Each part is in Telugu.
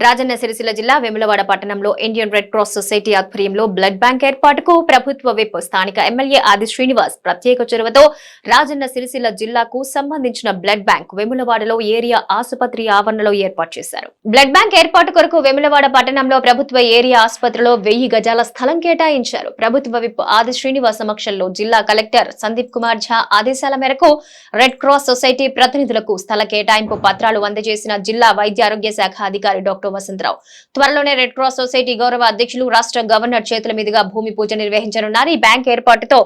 రాజన్న సిరిసిల్ల జిల్లా వెములవాడ పట్టణంలో ఇండియన్ రెడ్ క్రాస్ సొసైటీ ఆధ్వర్యంలో బ్లడ్ బ్యాంక్ ఏర్పాటుకు ప్రభుత్వ విప్ స్థానిక ఎమ్మెల్యే ఆది శ్రీనివాస్ ప్రత్యేక చొరవతో రాజన్న సిరిసిల్ల జిల్లాకు సంబంధించిన బ్లడ్ బ్యాంక్ వెములవాడలో ఏరియా ఆసుపత్రి ఆవరణలో ఏర్పాటు చేశారు. బ్లడ్ బ్యాంక్ ఏర్పాటు కొరకు వెములవాడ పట్టణంలో ప్రభుత్వ ఏరియా ఆసుపత్రిలో వెయ్యి గజాల స్థలం కేటాయించారు. ప్రభుత్వ విప్ ఆది శ్రీనివాస్ సమక్షంలో జిల్లా కలెక్టర్ సందీప్ కుమార్ ఝా ఆదేశాల మేరకు రెడ్ క్రాస్ సొసైటీ ప్రతినిధులకు స్థల కేటాయింపు పత్రాలు అందజేసిన జిల్లా వైద్య ఆరోగ్య శాఖ అధికారి డాక్టర్ వసంతరావు త్వరలోనే రెడ్ క్రాస్ సొసైటీ గౌరవ అధ్యక్షులు రాష్ట్ర గవర్నర్ చేతుల మీదుగా భూమి పూజ నిర్వహించనున్నారు. ఈ బ్యాంక్ ఏర్పాటుతో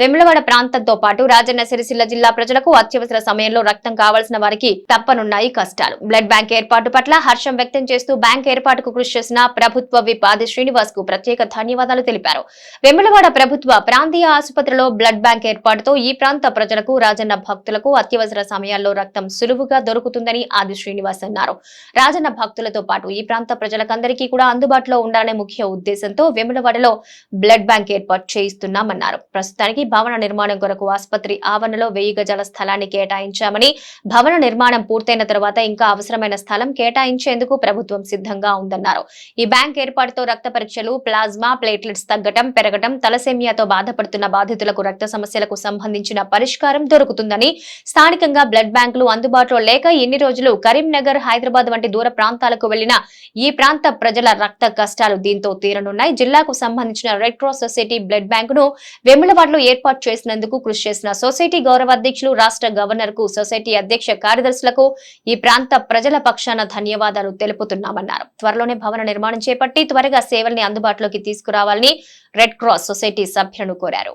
వెములవాడ ప్రాంతంతో పాటు రాజన్న సిరిసిల్ల జిల్లా ప్రజలకు అత్యవసర సమయంలో రక్తం కావాల్సిన వారికి తప్పనున్నాయి కష్టాలు. బ్లడ్ బ్యాంక్ ఏర్పాటు పట్ల హర్షం వ్యక్తం చేస్తూ బ్యాంక్ ఏర్పాటుకు కృషి చేసిన ప్రభుత్వ విప్ ఆది శ్రీనివాస్కు ప్రత్యేక ధన్యవాదాలు తెలిపారు. వెములవాడ ప్రభుత్వ ప్రాంతీయ ఆసుపత్రిలో బ్లడ్ బ్యాంక్ ఏర్పాటుతో ఈ ప్రాంత ప్రజలకు రాజన్న భక్తులకు అత్యవసర సమయాల్లో రక్తం సులువుగా దొరుకుతుందని ఆది శ్రీనివాస్ అన్నారు. రాజన్న భక్తులతో పాటు ఈ ప్రాంత ప్రజలకందరికీ కూడా అందుబాటులో ఉండాలనే ముఖ్య ఉద్దేశంతో వెములవాడలో బ్లడ్ బ్యాంక్ ఏర్పాటు చేయిస్తున్నామన్నారు. ప్రస్తుతానికి భవన నిర్మాణం కొరకు ఆసుపత్రి ఆవరణలో వెయ్యి గజాల స్థలాన్ని కేటాయించామని భవన నిర్మాణం పూర్తయిన తర్వాత ఇంకా అవసరమైన స్థలం కేటాయించేందుకు ప్రభుత్వం సిద్ధంగా ఉందన్నారు. ఈ బ్యాంక్ ఏర్పాటుతో రక్త పరీక్షలు ప్లాజ్మా ప్లేట్లెట్స్ తగ్గటం పెరగటం తలసేమియాతో బాధపడుతున్న బాధితులకు రక్త సమస్యలకు సంబంధించిన పరిష్కారం దొరుకుతుందని స్థానికంగా బ్లడ్ బ్యాంకులు అందుబాటులో లేక ఎన్ని రోజులు కరీంనగర్ హైదరాబాద్ వంటి దూర ప్రాంతాలకు వెళ్ళిన ఈ ప్రాంత ప్రజల రక్త కష్టాలు దీంతో తీరనున్నాయి. జిల్లాకు సంబంధించిన రెడ్ క్రాస్ సొసైటీ బ్లడ్ బ్యాంకును వెములవాడలో ఏర్పాటు ఏర్పాటు చేసినందుకు కృషి చేసిన సొసైటీ గౌరవ అధ్యక్షులు రాష్ట్ర గవర్నర్కు సొసైటీ అధ్యక్ష కార్యదర్శులకు ఈ ప్రాంత ప్రజల పక్షాన ధన్యవాదాలు తెలుపుతున్నామన్నారు. త్వరలోనే భవన నిర్మాణం చేపట్టి త్వరగా సేవల్ని అందుబాటులోకి తీసుకురావాలని రెడ్ క్రాస్ సొసైటీ సభ్యులను కోరారు.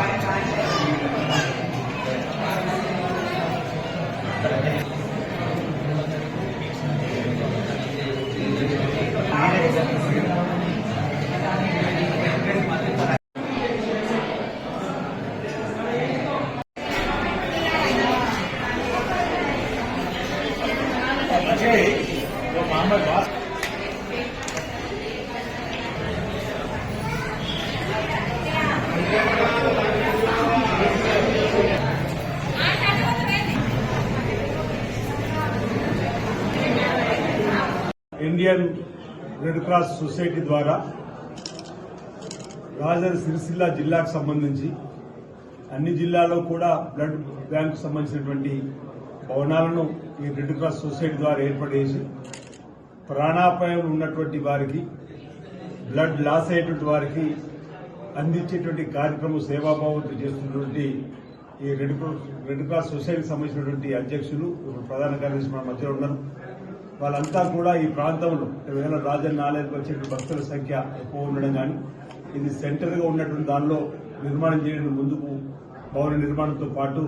ఇండియన్ రెడ్ క్రాస్ సొసైటీ ద్వారా రాజధాని సిరిసిల్ల జిల్లాకు సంబంధించి అన్ని జిల్లాల్లో కూడా బ్లడ్ బ్యాంక్ సంబంధించినటువంటి భవనాలను ఈ రెడ్ క్రాస్ సొసైటీ ద్వారా ఏర్పాటు చేసి ప్రాణాపాయం ఉన్నటువంటి వారికి బ్లడ్ లాస్ అయ్యేటువంటి వారికి అందించేటువంటి కార్యక్రమం సేవాభావంతో చేస్తున్నటువంటి ఈ రెడ్ క్రాస్ రెడ్ క్రాస్ సొసైటీకి సంబంధించినటువంటి అధ్యక్షులు ఇప్పుడు ప్రధాన కార్యదర్శి మన మధ్యలో ఉన్నారు. వాళ్ళంతా కూడా ఈ ప్రాంతంలో వేల రాజన్ ఆలయానికి వచ్చే భక్తుల సంఖ్య ఎక్కువ ఉండడం కానీ ఇది సెంటర్గా ఉన్నటువంటి దానిలో నిర్మాణం చేయడం ముందుకు భవన నిర్మాణంతో పాటు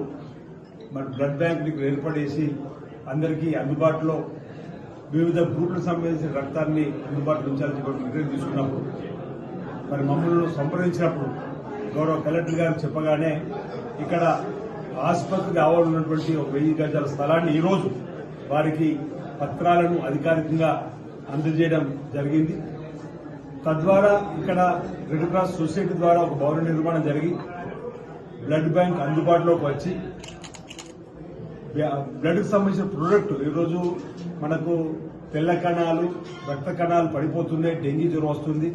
మరి బ్లడ్ బ్యాంకు ఏర్పడేసి అందరికీ అందుబాటులో వివిధ గ్రూపులకు సంబంధించిన రక్తాన్ని అందుబాటులో ఉంచాలని నిర్ణయం తీసుకున్నప్పుడు మరి మమ్మల్ని సంప్రదించినప్పుడు గౌరవ కలెక్టర్ గారు చెప్పగానే ఇక్కడ ఆసుపత్రికి ఆవరణ ఉన్నటువంటి ఒక వెయ్యి గజాల స్థలాన్ని ఈరోజు వారికి పత్రాలను అధికారికంగా అందజేయడం జరిగింది. తద్వారా ఇక్కడ రెడ్ క్రాస్ సొసైటీ ద్వారా ఒక భవన నిర్మాణం జరిగి బ్లడ్ బ్యాంక్ అందుబాటులోకి వచ్చి బ్లడ్కి సంబంధించిన ప్రోడక్ట్ ఈరోజు మనకు తెల్ల కణాలు రక్త కణాలు పడిపోతున్నాయి డెంగీ జ్వరం వస్తుంది.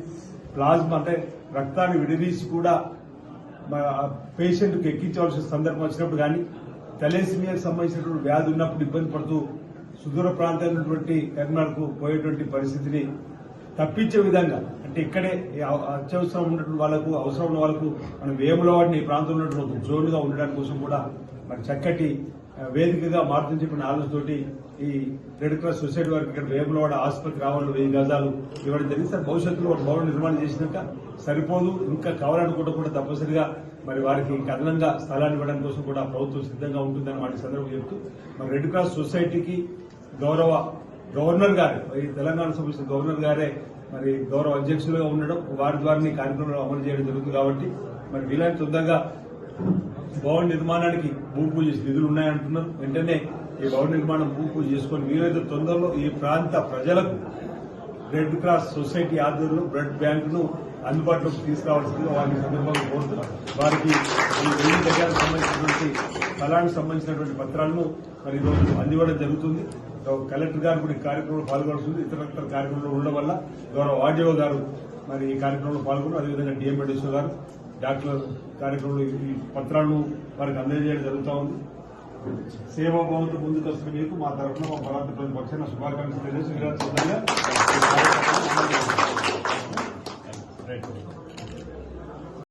ప్లాజ్మా అంటే రక్తాన్ని విడదీసి కూడా పేషెంట్కి ఎక్కించవలసిన సందర్భం వచ్చినప్పుడు కానీ తెలేసిమియాకి సంబంధించినటువంటి వ్యాధి ఉన్నప్పుడు ఇబ్బంది పడుతూ సుదూర ప్రాంతమైనటువంటి కర్ణాటకకు పోయేటువంటి పరిస్థితిని తప్పించే విధంగా అంటే ఇక్కడే అత్యవసరం ఉన్నటువంటి వాళ్ళకు అవసరం ఉన్న వాళ్ళకు మన వేములవాడిని ఈ ప్రాంతంలో ఉన్నటువంటి జోన్గా ఉండడానికి కోసం కూడా మరి చక్కటి వేదికగా మార్చని చెప్పిన ఆలోచనతోటి ఈ రెడ్ క్రాస్ సొసైటీ వారికి ఇక్కడ వేములవాడ ఆసుపత్రి రావాలి వెయ్యి గజాలు ఇవ్వడం జరిగింది. సార్ భవిష్యత్తులో ఒక భవన నిర్మాణం చేసినాక సరిపోదు ఇంకా కావాలనుకుంటే కూడా తప్పనిసరిగా మరి వారికి ఇంకా అదనంగా స్థలాన్ని ఇవ్వడం కోసం కూడా ప్రభుత్వం సిద్ధంగా ఉంటుందని వాటి సందర్భం చెప్తూ మరి రెడ్ క్రాస్ సొసైటీకి గౌరవ గవర్నర్ గారు ఈ తెలంగాణ సంబంధించిన గవర్నర్ గారే మరి గౌరవ అధ్యక్షులుగా ఉండడం వారి ద్వారా ఈ కార్యక్రమంలో అమలు చేయడం జరుగుతుంది కాబట్టి మరి వీలైన తొందరగా భవన నిర్మాణానికి భూమి పూజ చేసి నిధులు ఉన్నాయంటున్నారు. వెంటనే ఈ భవన నిర్మాణం భూమి పూజ చేసుకొని వీలైతే తొందరలో ఈ ప్రాంత ప్రజలకు రెడ్ క్రాస్ సొసైటీ ఆధ్వర్యంలో బ్లడ్ బ్యాంకును అందుబాటులోకి తీసుకురావాల్సిందిగా వారిని సందర్భంగా కోరుతున్నారు వారికి ఈ వెయ్యి గజాలకు సంబంధించినటువంటి స్థలానికి సంబంధించినటువంటి పత్రాలను మరి ఈరోజు అందివ్వడం జరుగుతుంది. కలెక్టర్ గారు కూడా ఈ కార్యక్రమంలో పాల్గొనాల్సింది. ఇతర ఇతర కార్యక్రమంలో ఉండడం వల్ల గౌరవ ఆర్డీఓ గారు మరి ఈ కార్యక్రమంలో పాల్గొన్నారు. అదేవిధంగా డిఎం మెడిసిన్ గారు డాక్టర్ కార్యక్రమంలో ఈ పత్రాలను వారికి అందజేయడం జరుగుతూ ఉంది. సేవాభావంతో ముందుకు వస్తున్న మీకు మా తరఫున మా పరాత ప్రతిపక్షాన శుభాకాంక్షలు తెలియజేసి వీరాజు